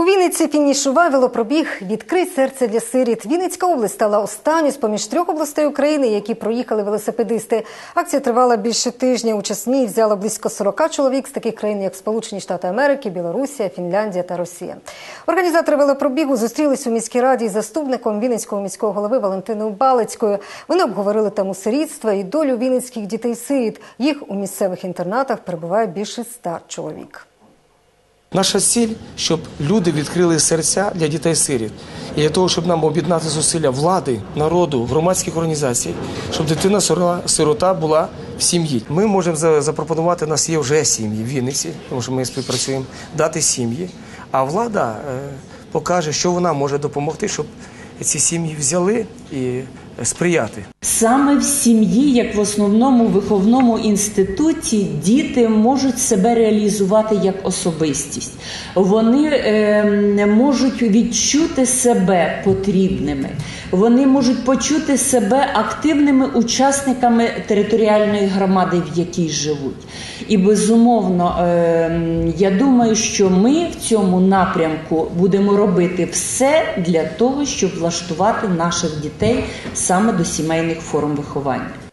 У Вінниці фінішував велопробіг Відкрий серце для сиріт. Вінницька область стала останньою з поміж трьох областей України, які проїхали велосипедисти. Акція тривала більше тижня. Ній взяло близько 40 чоловік з таких країн, як Сполучені Штати Америки, Білорусія, Фінляндія та Росія. Організатори велопробігу зустрілись у міській раді із заступником Вінницького міського голови Валентиною Балицькою. Вони обговорили тему сирітства і долю вінницьких дітей-сиріт. Їх у місцевих інтернатах перебуває більше ста чоловік. Наша ціль, щоб люди відкрили серця для дітей-сиріт. І для того, щоб нам об'єднати зусилля влади, народу, громадських організацій, щоб дитина сирота була в сім'ї. Ми можемо запропонувати, у нас є вже сім'ї в Вінниці, тому що ми співпрацюємо, дати сім'ї. А влада е, покаже, що вона може допомогти, щоб ці сім'ї взяли і сприяти. Саме в сім'ї, як в основному виховному інституті, діти можуть себе реалізувати як особистість. Вони е, можуть відчути себе потрібними, вони можуть почути себе активними учасниками територіальної громади, в якій живуть. І безумовно, е, я думаю, що ми в цьому напрямку будемо робити все для того, щоб влаштувати наших дітей саме до сімейних форм виховання.